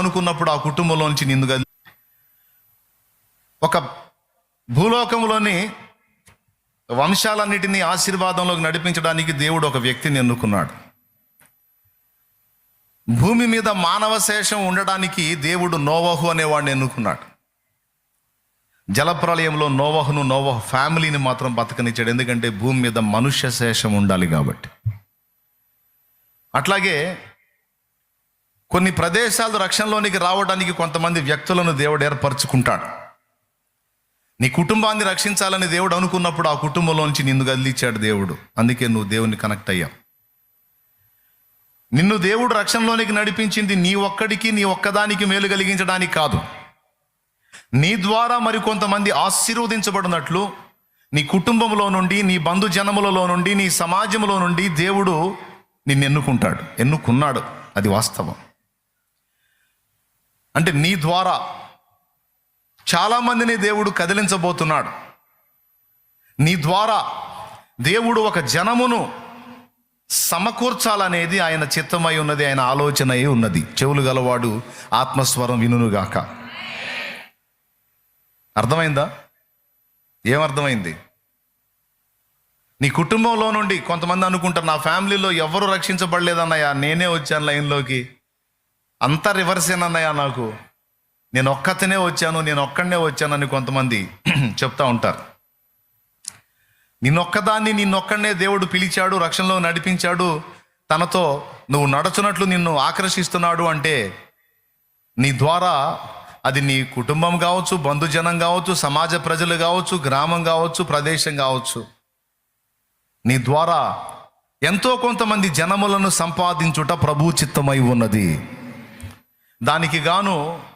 అనుకున్నప్పుడు ఆ కుటుంబంలోంచి నిన్ను గది ఒక భూలోకంలోని వంశాలన్నిటినీ ఆశీర్వాదంలోకి నడిపించడానికి దేవుడు ఒక వ్యక్తిని ఎన్నుకున్నాడు. భూమి మీద మానవ శేషం ఉండడానికి దేవుడు నోవహు అనేవాడిని ఎన్నుకున్నాడు. జలప్రలయంలో నోవహును నోవహ ఫ్యామిలీని మాత్రం బతకనిచ్చాడు. ఎందుకంటే భూమి మీద మనుష్య శేషం ఉండాలి కాబట్టి. అట్లాగే కొన్ని ప్రదేశాలు రక్షణలోనికి రావడానికి కొంతమంది వ్యక్తులను దేవుడు ఏర్పరచుకుంటాడు. నీ కుటుంబాన్ని రక్షించాలని దేవుడు అనుకున్నప్పుడు ఆ కుటుంబంలోంచి నిన్ను కదిలిచ్చాడు దేవుడు. అందుకే నువ్వు దేవుని కనెక్ట్ అయ్యావు. నిన్ను దేవుడు రక్షణలోనికి నడిపించింది నీ ఒక్కడికి నీ ఒక్కదానికి మేలు కలిగించడానికి కాదు. నీ ద్వారా మరి కొంతమంది ఆశీర్వదించబడినట్లు నీ కుటుంబంలో నుండి నీ బంధు జనములలో నుండి నీ సమాజంలో నుండి దేవుడు నిన్ను ఎన్నుకుంటాడు. ఎన్నుకున్నాడు. అది వాస్తవం. అంటే నీ ద్వారా చాలామందిని దేవుడు కదిలించబోతున్నాడు. నీ ద్వారా దేవుడు ఒక జనమును సమకూర్చాలనేది ఆయన చిత్తమై ఉన్నది ఆయన ఆలోచన అయి ఉన్నది. చెవులు గలవాడు ఆత్మస్వరం వినుగాక అర్థమైందా? ఏమర్థమైంది నీ కుటుంబంలో నుండి కొంతమంది అనుకుంటారు నా ఫ్యామిలీలో ఎవరు రక్షించబడలేదన్నయ్యా నేనే వచ్చాను లైన్లోకి. అంతా రివర్సేనన్నయ్య నాకు? నేను ఒక్కతనే వచ్చాను నేను ఒక్కడనే వచ్చానని కొంతమంది చెప్తా ఉంటారు. నిన్నొక్కదాన్ని నిన్నొక్కడనే దేవుడు పిలిచాడు రక్షణలో నడిపించాడు. తనతో నువ్వు నడుచున్నట్లు నిన్ను ఆకర్షిస్తున్నాడు అంటే నీ ద్వారా అది నీ కుటుంబం కావచ్చు బంధుజనం కావచ్చు సమాజ ప్రజలు కావచ్చు గ్రామం కావచ్చు ప్రదేశం కావచ్చు. నీ ద్వారా ఎంతో కొంతమంది జనములను సంపాదించుట ప్రభు చిత్తమై ఉన్నది. దానికి గాను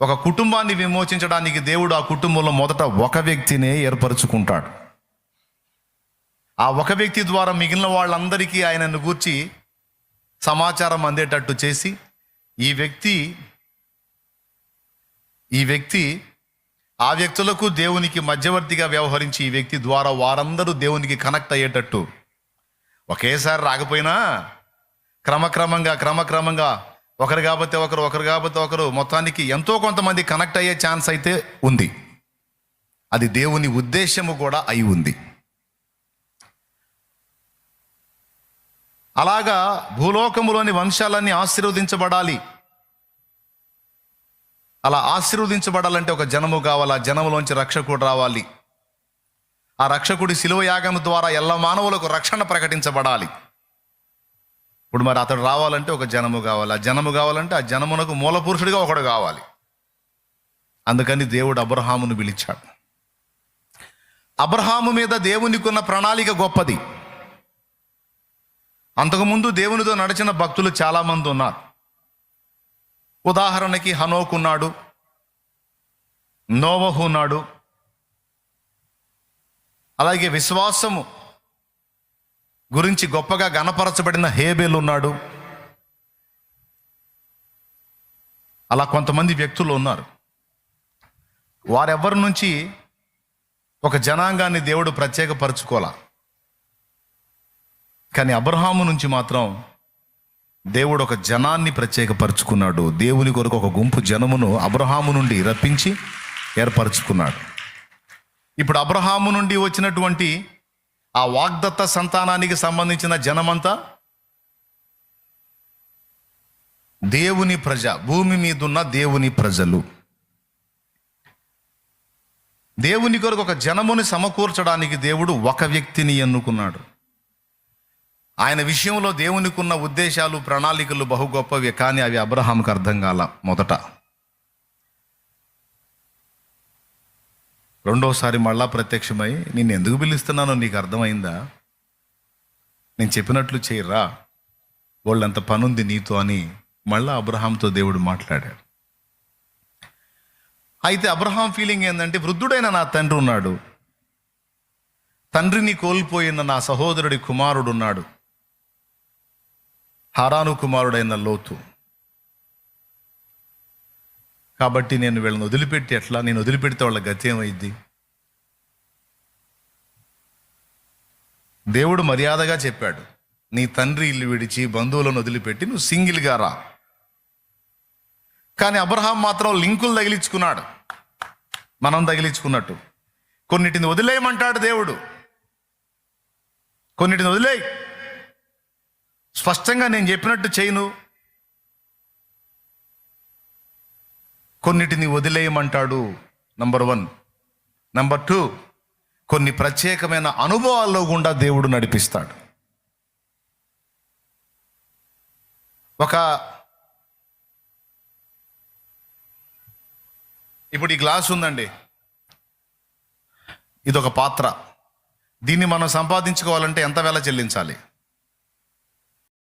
ఒక కుటుంబాన్ని విమోచించడానికి దేవుడు ఆ కుటుంబంలో మొదట ఒక వ్యక్తినే ఏర్పరచుకుంటాడు. ఆ ఒక వ్యక్తి ద్వారా మిగిలిన వాళ్ళందరికీ ఆయనను గూర్చి సమాచారం అందేటట్టు చేసి ఈ వ్యక్తి ఈ వ్యక్తి ఆ వ్యక్తులకు దేవునికి మధ్యవర్తిగా వ్యవహరించి ఈ వ్యక్తి ద్వారా వారందరూ దేవునికి కనెక్ట్ అయ్యేటట్టు. ఒకేసారి రాకపోయినా క్రమక్రమంగా క్రమక్రమంగా ఒకరు కాబట్టి ఒకరు ఒకరు కాబట్టి ఒకరు. మొత్తానికి ఎంతో కొంతమంది కనెక్ట్ అయ్యే ఛాన్స్ అయితే ఉంది. అది దేవుని ఉద్దేశము కూడా అయి ఉంది. అలాగా భూలోకములోని వంశాలన్నీ ఆశీర్వదించబడాలి. అలా ఆశీర్వదించబడాలంటే ఒక జనము కావాలి. ఆ జనములోంచి రక్షకుడు రావాలి. ఆ రక్షకుడి శిలువ యాగం ద్వారా ఎల్ల మానవులకు రక్షణ ప్రకటించబడాలి. ఇప్పుడు మరి అతడు రావాలంటే ఒక జనము కావాలి. ఆ జనము కావాలంటే ఆ జనమునకు మూల పురుషుడిగా ఒకడు కావాలి. అందుకని దేవుడు అబ్రహామును పిలిచాడు. అబ్రహాము మీద దేవునికున్న ప్రణాళిక గొప్పది. అంతకుముందు దేవునితో నడిచిన భక్తులు చాలామంది ఉన్నారు. ఉదాహరణకి హనోక్ ఉన్నాడు. నోవహు ఉన్నాడు. అలాగే విశ్వాసము గురించి గొప్పగా గణపరచబడిన హేబేలు ఉన్నాడు. అలా కొంతమంది వ్యక్తులు ఉన్నారు. వారెవ్వరి నుంచి ఒక జనాంగాన్ని దేవుడు ప్రత్యేకపరచుకోలా కానీ అబ్రహాము నుంచి మాత్రం దేవుడు ఒక జనాన్ని ప్రత్యేకపరుచుకున్నాడు. దేవుని కొరకు ఒక గుంపు జనమును అబ్రహాము నుండి రప్పించి ఏర్పరచుకున్నాడు. ఇప్పుడు అబ్రహాము నుండి వచ్చినటువంటి ఆ వాగ్దత్త సంతానానికి సంబంధించిన జనమంతా దేవుని ప్రజ భూమి మీదున్న దేవుని ప్రజలు. దేవుని కొరకు ఒక జనముని సమకూర్చడానికి దేవుడు ఒక వ్యక్తిని ఎన్నుకున్నాడు. ఆయన విషయంలో దేవునికి ఉన్న ఉద్దేశాలు ప్రణాళికలు బహు గొప్పవి కానీ అవి అబ్రహాంకు అర్థం కాల మొదట. రెండోసారి మళ్ళా ప్రత్యక్షమై నేను ఎందుకు పిలుస్తున్నానో నీకు అర్థమైందా? నేను చెప్పినట్లు చేయరా? వాళ్ళంత పనుంది నీతో అని మళ్ళా అబ్రహాంతో దేవుడు మాట్లాడాడు. అయితే అబ్రహాం ఫీలింగ్ ఏంటంటే వృద్ధుడైన నా తండ్రి ఉన్నాడు. తండ్రిని కోల్పోయిన నా సహోదరుడి కుమారుడు ఉన్నాడు హారాను కుమారుడైన లోతు. కాబట్టి నేను వీళ్ళని వదిలిపెట్టి ఎట్లా? నేను వదిలిపెడితే వాళ్ళ గతి ఏమైద్ది? దేవుడు మర్యాదగా చెప్పాడు నీ తండ్రి ఇల్లు విడిచి బంధువులను వదిలిపెట్టి నువ్వు సింగిల్గా రా. కానీ అబ్రహాం మాత్రం లింకులు తగిలించుకున్నాడు. మనం తగిలించుకున్నట్టు. కొన్నిటిని వదిలేయమంటాడు దేవుడు. కొన్నిటిని వదిలేయి. స్పష్టంగా నేను చెప్పినట్టు చేయను. కొన్నిటిని వదిలేయమంటాడు నంబర్ వన్. నంబర్ టూ కొన్ని ప్రత్యేకమైన అనుభవాల్లో గుండా దేవుడు నడిపిస్తాడు. ఒక ఇప్పుడు ఈ గ్లాస్ ఉందండి. ఇది ఒక పాత్ర. దీన్ని మనం సంపాదించుకోవాలంటే ఎంత వేళ చెల్లించాలి?